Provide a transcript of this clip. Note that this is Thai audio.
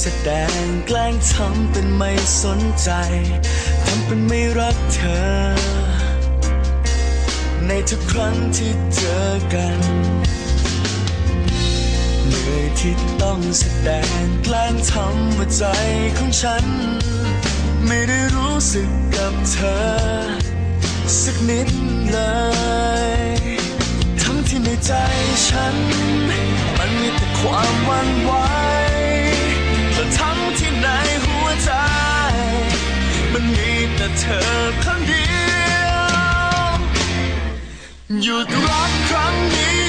แสดงแกล้งทำเป็นไม่สนใจ ทำเป็นไม่รักเธอ ในทุกครั้งที่เจอกัน เหนื่อยที่ต้องแสดงแกล้งทำว่าใจของฉัน ไม่ได้รู้สึกกับเธอ สักนิดเลย ทั้งที่ในใจฉัน มันมีแต่ความหวันไหว หยุดรักครั้งนี้ต้องทำ